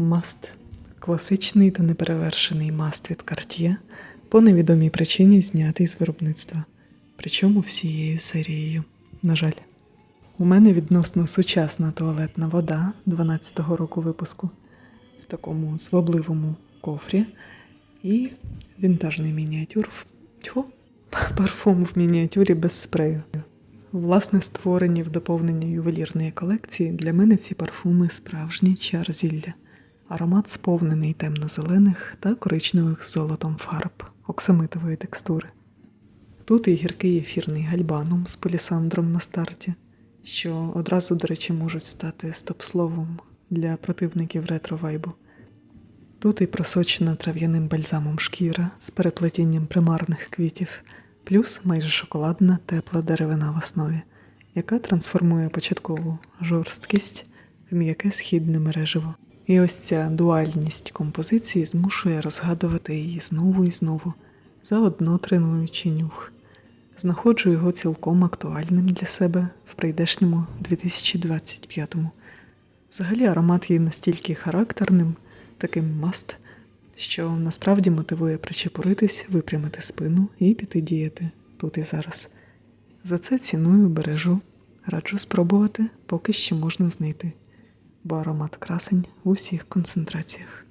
Маст класичний та неперевершений маст від Cartier по невідомій причині знятий з виробництва, причому всією серією. На жаль, у мене відносно сучасна туалетна вода 12-го року випуску в такому звабливому кофрі і вінтажний мініатюр. Тьфу, парфум в мініатюрі без спрею. Власне, створені в доповнення ювелірної колекції, для мене ці парфуми справжній чар зілля. Аромат сповнений темно-зелених та коричневих золотом фарб оксамитової текстури. Тут і гіркий ефірний гальбанум з полісандром на старті, що одразу, до речі, можуть стати стоп-словом для противників ретро-вайбу. Тут і просочена трав'яним бальзамом шкіра з переплетінням примарних квітів, плюс майже шоколадна тепла деревина в основі, яка трансформує початкову жорсткість в м'яке східне мереживо. І ось ця дуальність композиції змушує розгадувати її знову і знову, заодно тренуючи нюх. Знаходжу його цілком актуальним для себе в прийдешньому 2025-му. Взагалі аромат є настільки характерним, таким маст, що насправді мотивує причепуритись, випрямити спину і піти діяти тут і зараз. За це ціную, бережу, раджу спробувати, поки ще можна знайти, бо аромат красень в усіх концентраціях.